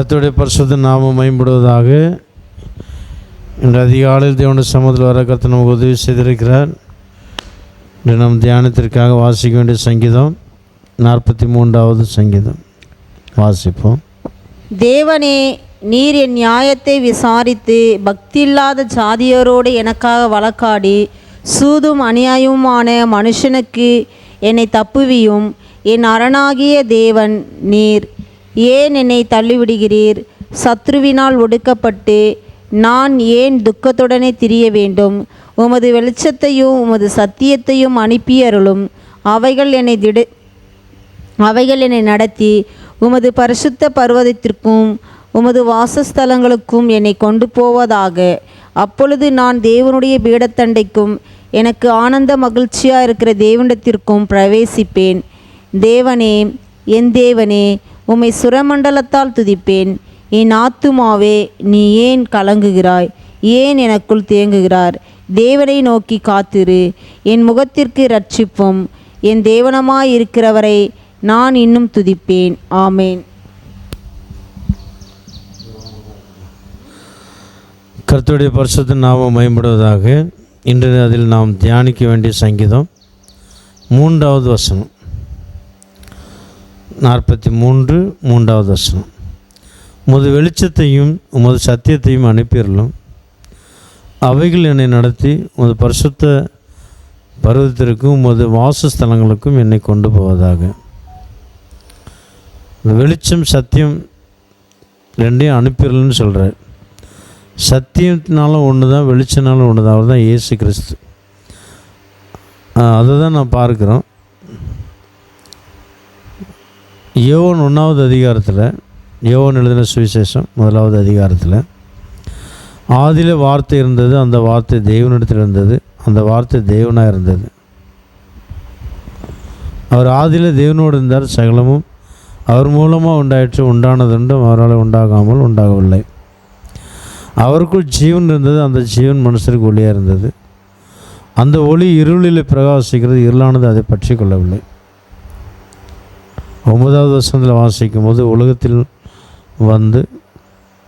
கத்துடைய பரிசுத்த நாமம் மேம்படுவதாக இன்று அதிகாலையில் தேவனுடைய சமூகத்தில் வர கர்த்தர் நமக்கு உதவி செய்திருக்கிறார். இன்று நம் தியானத்திற்காக வாசிக்க வேண்டிய சங்கீதம் நாற்பத்தி மூன்றாவது சங்கீதம். வாசிப்போம். தேவனே நீர் என் நியாயத்தை விசாரித்து பக்தியில்லாத ஜாதியரோடு எனக்காக வழக்காடி சூதும் அநியாயமுமான மனுஷனுக்கு என்னை தப்புவியும். என் அரணாகிய தேவன் நீர் ஏன் என்னை தள்ளிவிடுகிறீர்? சத்ருவினால் ஒடுக்கப்பட்டு நான் ஏன் துக்கத்துடனே திரிய வேண்டும்? உமது வெளிச்சத்தையும் உமது சத்தியத்தையும் அனுப்பியருளும். அவைகள் என்னை திடு அவைகள் என்னை நடத்தி உமது பரிசுத்த பர்வதத்திற்கும் உமது வாசஸ்தலங்களுக்கும் என்னை கொண்டு போவதாக. அப்பொழுது நான் தேவனுடைய பீடத்தண்டைக்கும் எனக்கு ஆனந்த மகிழ்ச்சியாக இருக்கிற தேவனிடத்திற்கும் பிரவேசிப்பேன். தேவனே என் தேவனே உம்மை சுரமண்டலத்தால் துதிப்பேன். என் ஆத்துமாவே நீ ஏன் கலங்குகிறாய்? ஏன் எனக்குள் தேங்குகிறார்? தேவனை நோக்கி காத்திரு. என் முகத்திற்கு ரட்சிப்பும் என் தேவனமாயிருக்கிறவரை நான் இன்னும் துதிப்பேன். ஆமேன். கர்த்தருடைய பரிசுத்த நாமம் மேம்படுவதாக இன்று அதில் நாம் தியானிக்க வேண்டிய சங்கீதம் மூன்றாவது வசனம். நாற்பத்தி மூன்று மூன்றாவது வசனம். உமது வெளிச்சத்தையும் உமது சத்தியத்தையும் அனுப்பிடலாம் அவைகள் என்னை நடத்தி உமது பரிசுத்த பருவத்திற்கும் உமது வாசஸ்தலங்களுக்கும் என்னை கொண்டு போவதாக. வெளிச்சம் சத்தியம் ரெண்டையும் அனுப்பிடலன்னு சொல்கிறார் சத்தியத்தினாலும் ஒன்று தான் வெளிச்சனாலும் ஒன்று தான் அவர் தான் இயேசு கிறிஸ்து. அதை தான் நான் பார்க்குறோம். யோவன் ஒன்றாவது அதிகாரத்தில் யோவன் எழுதின சுவிசேஷம் முதலாவது அதிகாரத்தில் ஆதியில் வார்த்தை இருந்தது அந்த வார்த்தை தெய்வனிடத்தில் இருந்தது அந்த வார்த்தை தெய்வனாக இருந்தது. அவர் ஆதியில் தேவனோடு இருந்தார் சகலமும் அவர் மூலமாக உண்டாயிற்று உண்டானதுண்டும் அவரால் உண்டாகாமல் உண்டாகவில்லை. அவருக்குள் ஜீவன் இருந்தது அந்த ஜீவன் மனுஷருக்கு ஒளியாக இருந்தது. அந்த ஒளி இருளில் பிரகாசிக்கிறது இருளானது அதை பற்றி கொள்ளவில்லை. ஒன்பதாவது வருஷத்தில் வாசிக்கும் போது உலகத்தில் வந்து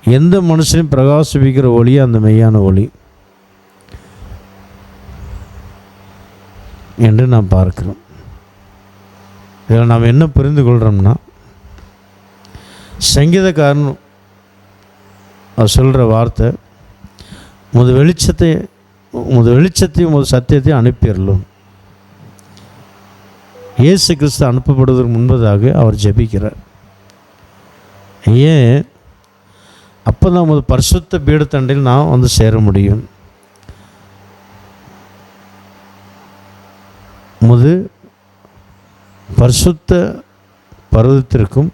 எந்த மனுஷனையும் பிரகாசிப்பிக்கிற ஒளி அந்த மெய்யான ஒளி? என்று நாம் பார்க்கிறோம். இதில் நாம் என்ன புரிந்து கொள்கிறோம்னா சங்கீதக்காரன் அவர் சொல்கிற வார்த்தை முது வெளிச்சத்தை முது வெளிச்சத்தையும் முது சத்தியத்தையும் அனுப்பிடலும் இயேசு கிறிஸ்து அனுப்பப்படுவதற்கு முன்பதாக அவர் ஜெபிக்கிறார். ஏன்? அப்போ தான் நமது பரிசுத்த பீடத்தண்டையில் நான் வந்து சேர முடியும். முது பரிசுத்த பருவத்திற்கும்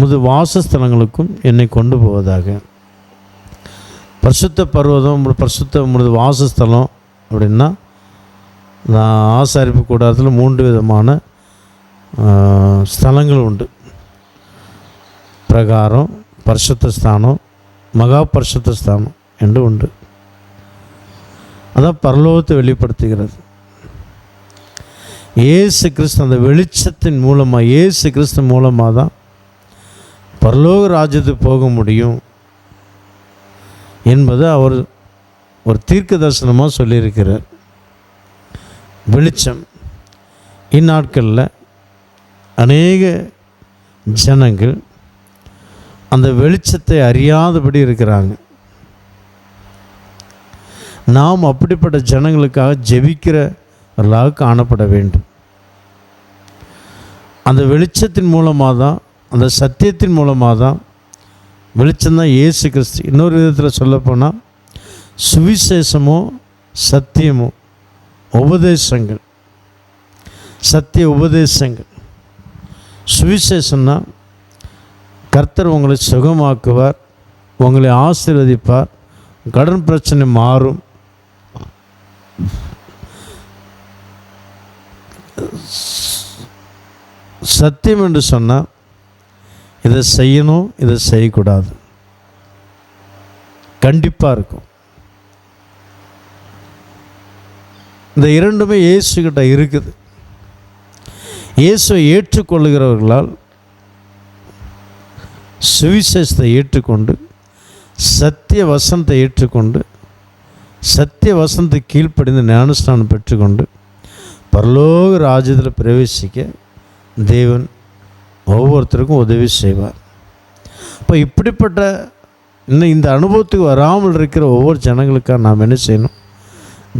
முது வாசஸ்தலங்களுக்கும் என்னை கொண்டு போவதாக. பரிசுத்த பர்வதம் பரிசுத்த உமது வாசஸ்தலம் அப்படின்னா நான் ஆசாரிப்பு கூடாரத்தில் மூன்று விதமான ஸ்தலங்கள் உண்டு. பிரகாரம் பரிசுத்த ஸ்தானம் மகா பரிசுத்த ஸ்தானம் என்று உண்டு. அதான் பரலோகத்தை வெளிப்படுத்துகிறது. ஏசு கிறிஸ்து அந்த வெளிச்சத்தின் மூலமாக ஏசு கிறிஸ்து மூலமாக தான் பரலோக ராஜ்யத்துக்கு போக முடியும் என்பதை அவர் ஒரு தீர்க்க தரிசனமாக சொல்லியிருக்கிறார். வெளிச்சம். இந்நாட்களில் அநேக ஜனங்கள் அந்த வெளிச்சத்தை அறியாதபடி இருக்கிறாங்க. நாம் அப்படிப்பட்ட ஜனங்களுக்காக ஜெபிக்கிறவர்களாக காணப்பட வேண்டும். அந்த வெளிச்சத்தின் மூலமாக தான் அந்த சத்தியத்தின் மூலமாக தான் வெளிச்சம்தான் ஏசு கிறிஸ்து. இன்னொரு விதத்தில் சொல்லப்போனால் சுவிசேஷமோ சத்தியமோ உபதேசங்கள். சத்திய உபதேசங்கள். சுவிசேஷம்னா கர்த்தர் உங்களை சுகமாக்குவார் உங்களை ஆசீர்வதிப்பார் கடன் பிரச்சனை மாறும். சத்தியம் என்று சொன்னால் இதை செய்யணும் இதை செய்யக்கூடாது. கண்டிப்பாக இருக்கும். இந்த இரண்டுமே இயேசுகிட்ட இருக்குது. இயேசுவை ஏற்றுக்கொள்ளுகிறவர்களால் சுவிசேஷத்தை ஏற்றுக்கொண்டு சத்திய வசனத்தை ஏற்றுக்கொண்டு சத்திய வசனத்தை கீழ்ப்படிந்து ஞானஸ்நானம் பெற்றுக்கொண்டு பரலோக ராஜ்யத்தில் பிரவேசிக்க தேவன் ஒவ்வொருத்தருக்கும் உதவி செய்வார். இப்போ இப்படிப்பட்ட இன்னும் இந்த அனுபவத்துக்கு வராமல் இருக்கிற ஒவ்வொரு ஜனங்களுக்காக நாம் என்ன செய்யணும்?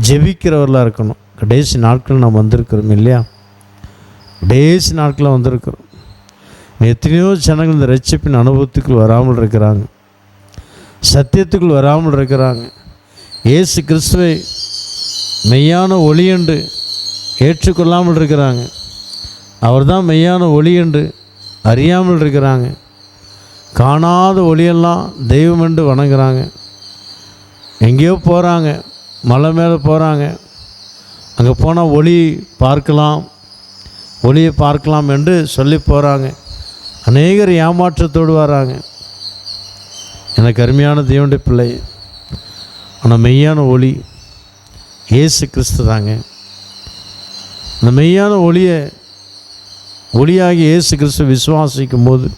ஜெபிக்கிறவர்களாக இருக்கணும். கடைசி நாட்கள் நாம் வந்திருக்கிறோம் இல்லையா? கடைசி நாட்களில் வந்திருக்கிறோம். எத்தனையோ ஜனங்கள் இந்த ரட்சிப்பின் அனுபவத்துக்குள் வராமல் இருக்கிறாங்க. சத்தியத்துக்குள் வராமல் இருக்கிறாங்க. இயேசு கிறிஸ்துவை மெய்யான ஒளி என்று ஏற்றுக்கொள்ளாமல் இருக்கிறாங்க. அவர்தான் மெய்யான ஒளி என்று அறியாமல் இருக்கிறாங்க. காணாத ஒளியெல்லாம் தெய்வம் என்று வணங்குறாங்க. எங்கேயோ போகிறாங்க மலை மேலே போகிறாங்க. அங்கே போனால் ஒளி பார்க்கலாம் ஒளியை பார்க்கலாம் என்று சொல்லி போகிறாங்க. அநேகர் ஏமாற்றத்தோடு வராங்க. எனக்கு அருமையான தேவனுடைய பிள்ளை. ஆனால் மெய்யான ஒளி இயேசு கிறிஸ்து தாங்க. அந்த மெய்யான ஒளியை ஒளியாகி இயேசு கிறிஸ்து விசுவாசிக்கும் போது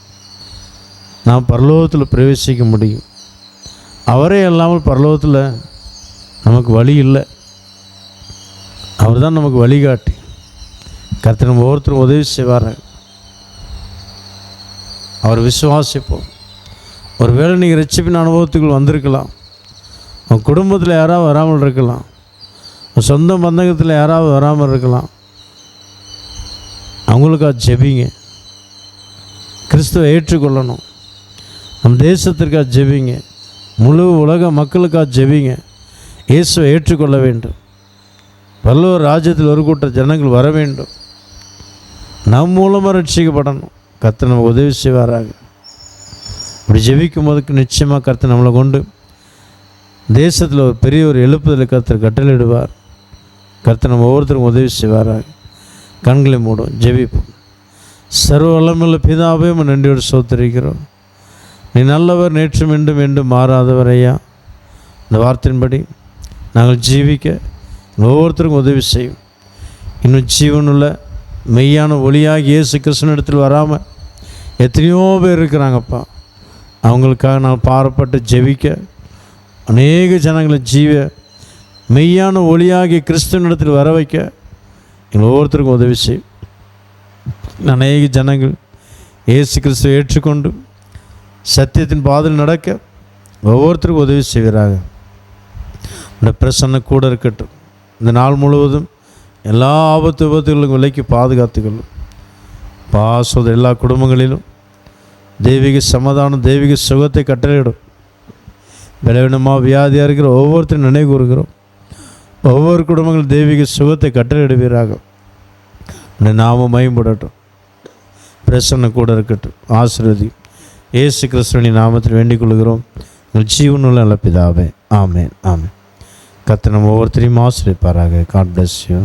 நாம் பரலோகத்தில் பிரவேசிக்க முடியும். அவரே இல்லாமல் பரலோகத்தில் நமக்கு வழி இல்லை. அவர் தான் நமக்கு வழிகாட்டி கருத்து நம்ம ஒவ்வொருத்தரும் உதவி செய்வார். அவர் விசுவாசிப்போம். ஒருவேளை நீங்கள் ரசிப்பின் அனுபவத்துக்குள் வந்திருக்கலாம். உங்கள் குடும்பத்தில் யாராவது வராமல் இருக்கலாம். உன் சொந்த பந்தகத்தில் யாராவது வராமல் இருக்கலாம். அவங்களுக்காக ஜெபிங்க. கிறிஸ்துவை ஏற்றுக்கொள்ளணும். நம் தேசத்திற்காக ஜெபிங்க. முழு உலக மக்களுக்காக ஜெபிங்க. இயேசுவை ஏற்றுக்கொள்ள வேண்டும். பல்லவர் ராஜ்யத்தில் ஒரு கூட்ட ஜனங்கள் வர வேண்டும். நம் மூலமாக ரட்சிக்கப்படணும். கர்த்தர் நமக்கு உதவி செய்வாராக. இப்படி ஜெபிக்கும் போதுக்கு நிச்சயமாக கர்த்தர் நம்மளை கொண்டு தேசத்தில் ஒரு பெரிய ஒரு எழுப்புதலை கர்த்தர் கட்டளிடுவார் கர்த்தர் நம்ம ஒவ்வொருத்தருக்கும் உதவி செய்வாராக. கண்களை மூடும் ஜெபிப்போம். சர்வ வளமுள்ள பிதாவே உம்மை நன்றியோடு சோத்தரிக்கிறோம். நீ நல்லவர் நேற்று மீண்டும் மீண்டும் மாறாதவர் ஐயா. இந்த வார்த்தையின்படி நாங்கள் ஜீவிக்க ஒவ்வொருத்தருக்கும் உதவி செய்யும். இன்னும் ஜீவனுள்ள மெய்யான ஒளியாகி இயேசு கிருஷ்ணனிடத்தில் வராமல் எத்தனையோ பேர் இருக்கிறாங்கப்பா. அவங்களுக்காக நான் பாரப்பட்டு ஜெபிக்க அநேக ஜனங்களை ஜீவ மெய்யான ஒளியாகி கிறிஸ்துவனிடத்தில் வர வைக்க எங்கள் ஒவ்வொருத்தருக்கும் உதவி செய்யும். அநேக ஜனங்கள் இயேசு கிறிஸ்துவை ஏற்றுக்கொண்டு சத்தியத்தின் பாதையில் நடக்க ஒவ்வொருத்தருக்கும் உதவி செய்கிறாங்க இந்த பிரசன்ன கூட இருக்கட்டும். இந்த நாள் முழுவதும் எல்லா ஆபத்து விபத்துகளுக்கும் விலைக்கு பாதுகாத்துக்கொள்ளும். பாசோத எல்லா குடும்பங்களிலும் தெய்வீக சமாதானம் தெய்வீக சுகத்தை கட்டளையிடும். பலவீனமாக வியாதியாக இருக்கிற ஒவ்வொருத்தரும் நினைவு கூறுகிறோம். ஒவ்வொரு குடும்பங்களும் தெய்வீக சுகத்தை கட்டளையிடுவீராக. இந்த நாம மயம்படட்டும் பிரசன்ன கூட இருக்கட்டும். ஆசிர்வதி. ஏசு கிறிஸ்துவனின் நாமத்தில் வேண்டிக் கொள்கிறோம். ஜீவனுள்ள நல்ல பிதாவே. ஆமேன். ஆமேன். கர்த்தர் நம்ம ஒவ்வொருத்தரையும் ஆசிரியப்பாராக. God bless you